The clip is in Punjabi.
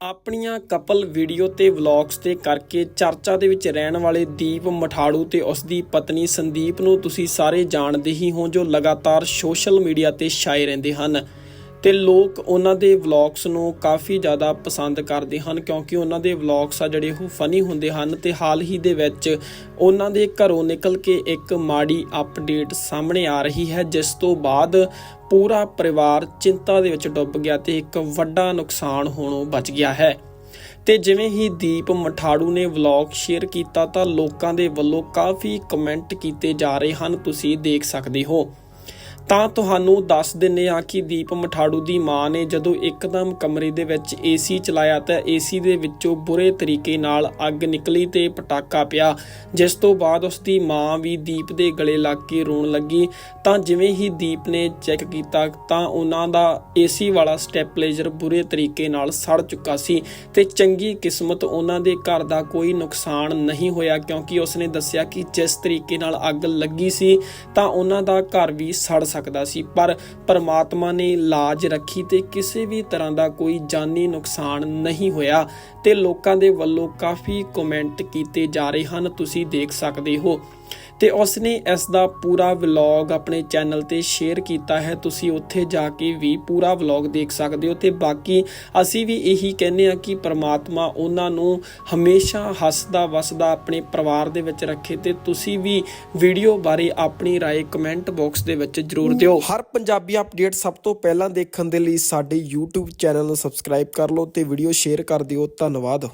ਆਪਣੀਆਂ ਕਪਲ ਵੀਡੀਓ ਤੇ ਵਲੌਗਸ ਤੇ ਕਰਕੇ ਚਰਚਾ ਦੇ ਵਿੱਚ ਰਹਿਣ ਵਾਲੇ ਦੀਪ ਮਠਾੜੂ ਤੇ ਉਸ ਦੀ ਪਤਨੀ ਸੰਦੀਪ ਨੂੰ ਤੁਸੀਂ ਸਾਰੇ ਜਾਣਦੇ ਹੀ ਹੋ ਜੋ ਲਗਾਤਾਰ ਸੋਸ਼ਲ ਮੀਡੀਆ ਤੇ ਛਾਏ ਰਹਿੰਦੇ ਹਨ। ਤੇ ਲੋਕ ਉਹਨਾਂ ਦੇ ਵਲੌਗਸ ਨੂੰ ਕਾਫੀ ਜ਼ਿਆਦਾ ਪਸੰਦ ਕਰਦੇ ਹਨ ਕਿਉਂਕਿ ਉਹਨਾਂ ਦੇ ਵਲੌਗਸ ਆ ਜਿਹੜੇ ਉਹ ਫਨੀ ਹੁੰਦੇ ਹਨ ਤੇ ਹਾਲ ਹੀ ਦੇ ਵਿੱਚ ਉਹਨਾਂ ਦੇ ਘਰੋਂ ਨਿਕਲ ਕੇ ਇੱਕ ਮਾੜੀ ਅਪਡੇਟ ਸਾਹਮਣੇ ਆ ਰਹੀ ਹੈ, ਜਿਸ ਤੋਂ ਬਾਅਦ ਪੂਰਾ ਪਰਿਵਾਰ ਚਿੰਤਾ ਦੇ ਵਿੱਚ ਡੁੱਬ ਗਿਆ ਤੇ ਇੱਕ ਵੱਡਾ ਨੁਕਸਾਨ ਹੋਣੋਂ ਬਚ ਗਿਆ ਹੈ। ਤੇ ਜਿਵੇਂ ਹੀ ਦੀਪ ਮਠਾੜੂ ਨੇ ਵਲੌਗ ਸ਼ੇਅਰ ਕੀਤਾ ਤਾਂ ਲੋਕਾਂ ਦੇ ਵੱਲੋਂ ਕਾਫੀ ਕਮੈਂਟ ਕੀਤੇ ਜਾ ਰਹੇ ਹਨ, ਤੁਸੀਂ ਦੇਖ ਸਕਦੇ ਹੋ। ਤਾਂ ਤੁਹਾਨੂੰ ਦੱਸ ਦਿੰਨੇ ਆ ਕਿ ਦੀਪ ਮਠਾੜੂ ਦੀ ਮਾਂ ਨੇ ਜਦੋਂ ਇੱਕਦਮ ਕਮਰੇ ਦੇ ਵਿੱਚ ਏਸੀ ਚਲਾਇਆ ਤਾਂ ਏਸੀ ਦੇ ਵਿੱਚੋਂ ਬੁਰੇ ਤਰੀਕੇ ਨਾਲ ਅੱਗ ਨਿਕਲੀ ਤੇ ਪਟਾਕਾ ਪਿਆ, ਜਿਸ ਤੋਂ ਬਾਅਦ ਉਸ ਦੀ ਮਾਂ ਵੀ ਦੀਪ ਦੇ ਗਲੇ ਲੱਗ ਕੇ ਰੋਣ ਲੱਗੀ। ਤਾਂ ਜਿਵੇਂ ਹੀ ਦੀਪ ਨੇ ਚੈੱਕ ਕੀਤਾ ਤਾਂ ਉਹਨਾਂ ਦਾ ਏਸੀ ਵਾਲਾ ਸਟੈਪਲੇਜ਼ਰ ਬੁਰੇ ਤਰੀਕੇ ਨਾਲ ਸੜ ਚੁੱਕਾ ਸੀ ਤੇ ਚੰਗੀ ਕਿਸਮਤ ਉਹਨਾਂ ਦੇ ਘਰ ਦਾ ਕੋਈ ਨੁਕਸਾਨ ਨਹੀਂ ਹੋਇਆ, ਕਿਉਂਕਿ ਉਸਨੇ ਦੱਸਿਆ ਕਿ ਜਿਸ ਤਰੀਕੇ ਨਾਲ ਅੱਗ ਲੱਗੀ ਸੀ ਤਾਂ ਉਹਨਾਂ ਦਾ ਘਰ ਵੀ ਸੜ ਸਕਦਾ ਸੀ, ਪਰ ਪਰਮਾਤਮਾ ਨੇ ਲਾਜ ਰੱਖੀ ਤੇ ਕਿਸੇ ਵੀ ਤਰ੍ਹਾਂ ਦਾ ਕੋਈ ਜਾਨੀ ਨੁਕਸਾਨ ਨਹੀਂ ਹੋਇਆ ਤੇ ਲੋਕਾਂ ਦੇ ਵੱਲੋਂ ਕਾਫੀ ਕਮੈਂਟ ਕੀਤੇ ਜਾ ਰਹੇ ਹਨ, ਤੁਸੀਂ ਦੇਖ ਸਕਦੇ ਹੋ। ਤੇ ਉਸਨੇ ਇਸ ਦਾ ਪੂਰਾ ਵਲੌਗ ਆਪਣੇ ਚੈਨਲ ਤੇ ਸ਼ੇਅਰ ਕੀਤਾ ਹੈ ਤੁਸੀਂ ਉੱਥੇ ਜਾ ਕੇ ਵੀ ਪੂਰਾ ਵਲੌਗ ਦੇਖ ਸਕਦੇ ਹੋ ਤੇ ਬਾਕੀ ਅਸੀਂ ਵੀ ਇਹੀ ਕਹਿੰਦੇ ਆ ਕਿ ਪ੍ਰਮਾਤਮਾ ਉਹਨਾਂ ਨੂੰ ਹਮੇਸ਼ਾ ਹੱਸਦਾ ਵਸਦਾ ਆਪਣੇ ਪਰਿਵਾਰ ਦੇ ਵਿੱਚ ਰੱਖੇ ਤੇ ਤੁਸੀਂ ਵੀ ਵੀਡੀਓ ਬਾਰੇ ਆਪਣੀ رائے ਕਮੈਂਟ ਬਾਕਸ ਦੇ ਵਿੱਚ ਜਰੂਰ ਦਿਓ ਹਰ ਪੰਜਾਬੀ ਅਪਡੇਟ ਸਭ ਤੋਂ ਪਹਿਲਾਂ ਦੇਖਣ ਦੇ ਲਈ ਸਾਡੇ YouTube ਚੈਨਲ ਨੂੰ ਸਬਸਕ੍ਰਾਈਬ ਕਰ ਲਓ ਤੇ ਵੀਡੀਓ ਸ਼ੇਅਰ ਕਰ ਦਿਓ ਧੰਨਵਾਦ